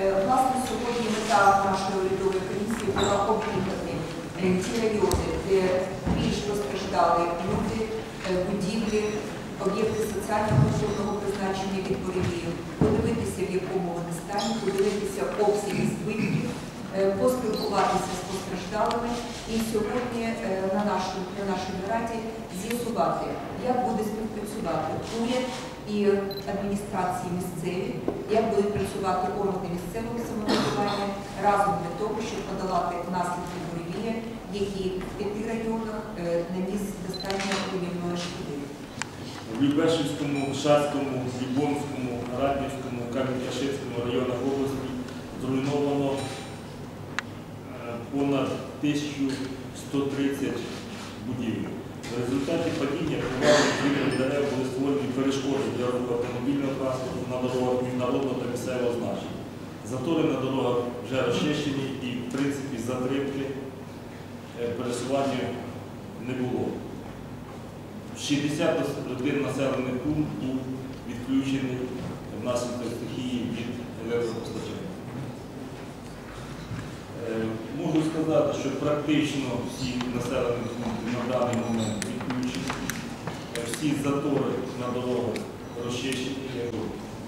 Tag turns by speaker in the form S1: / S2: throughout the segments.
S1: Е, Власне, сьогодні мета нашої урядової комісії була об'їхати е, ті райони, де більш постраждали люди, е, будівлі, об'єкти соціального культурного призначення від буревію, подивитися, в якому вони стані, подивитися обсяги збитків, поспілкуватися з постраждалими. І сьогодні на нашій нараді з'ясувати, як буде співпрацювати уряд і адміністрації місцеві, як будуть працювати органи місцевого самоврядування разом для того, щоб подолати наслідки буревія, які в п'яти районах е, наніс достатньо руйнівної шкоди.
S2: В Любешівському, Шацькому, Любомському, Раднівському, Кам'янка-Шицькому районах області зруйновано е, понад 1130 будівель. В результаті падіння приватних дерев були створені перешкоди для руху автомобільного транспорту на дорогах міжнародного та місцевого значення. Затори на дорогах вже розчищені і, в принципі, затримки е, пересування не було. 61 населений пункт був відключений внаслідок стихії від електропостачання. Е, Можу сказати, що практично всі населені пункти на даний момент відключені. Е, Всі затори на дорогах розчищені,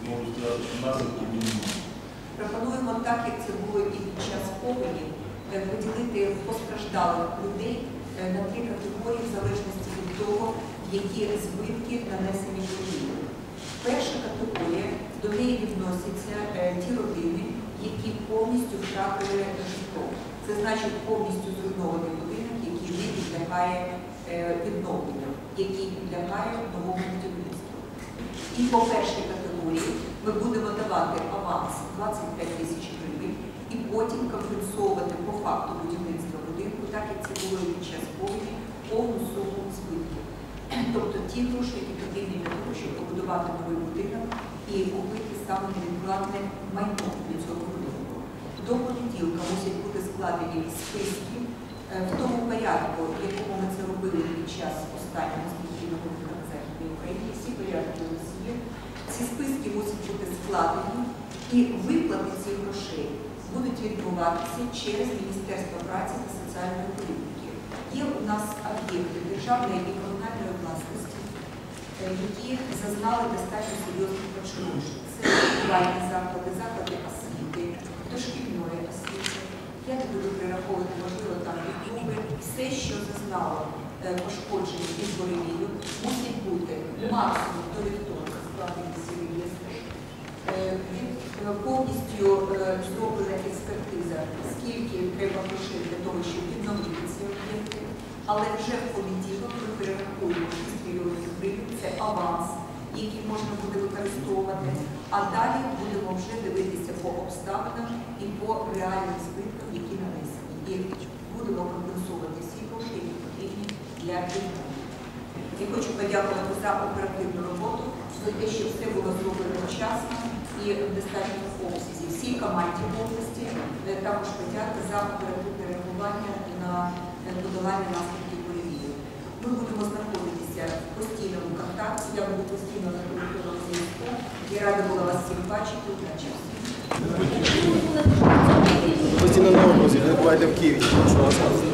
S2: можу сказати, що наслідків мінімальні.
S1: Пропонуємо так, як це було і під час повені, е, поділити постраждалих людей е, на три категорії в залежності від того, які збитки нанесені людині. Перша категорія до неї відносяться е, ті родини, які повністю втратили житло. Це значить повністю зруйнований будинок, який не підлягає е, відновленню, який підлягає новому будівництву. І по першій категорії ми будемо давати аванс 25 тисяч гривень і потім компенсовувати по факту будівництва будинку, так як це було під час повені, повну суму збитків. Тобто ті гроші, які потрібні для того, щоб побудувати новий будинок і купити саме невідкладне майно для цього будинку. До понеділка мусять бути складені списки е, в тому порядку, в якому ми це робили під час останнього стихійного концерту в Україні. Всі порядки у нас є. Ці списки мусять бути складені і виплати цих грошей будуть відбуватися через Міністерство праці та соціальної політики. Є у нас об'єкти державної і комунальної власності, е, які зазнали достатньо серйозних пошкоджень. Це будівельні заклади, заклади освіти, дошкільної освіти. Я не буду перераховувати, можливо, там відбуви. Все, що зазнало е, пошкоджень від буревію, мусить бути максимум до вівторка складені реєстри. Е, е, Повністю зроблена експертиза, скільки треба грошей для того, щоб відновити ці об'єкти. Але вже в понеділок ми перерахуємо 6 мільйонів гривень, це аванс, який можна буде використовувати. А далі будемо вже дивитися по обставинам і по реальним збиткам, які нанесені. І будемо компенсувати всі гроші, які потрібні для відновлення. Я хочу подякувати за оперативну роботу, за те, що все було зроблено вчасно і в достатньому обсязі. Всій команді області е, також подяка за оперативне реагування на е, подолання наслідків буревію. Ми будемо знаходитися в постійному контакті, я буду постійно на телефонному Я рада була вас всіх бачити на часі.
S3: Постійно на образі, не бувайте в Києві, що розказувати.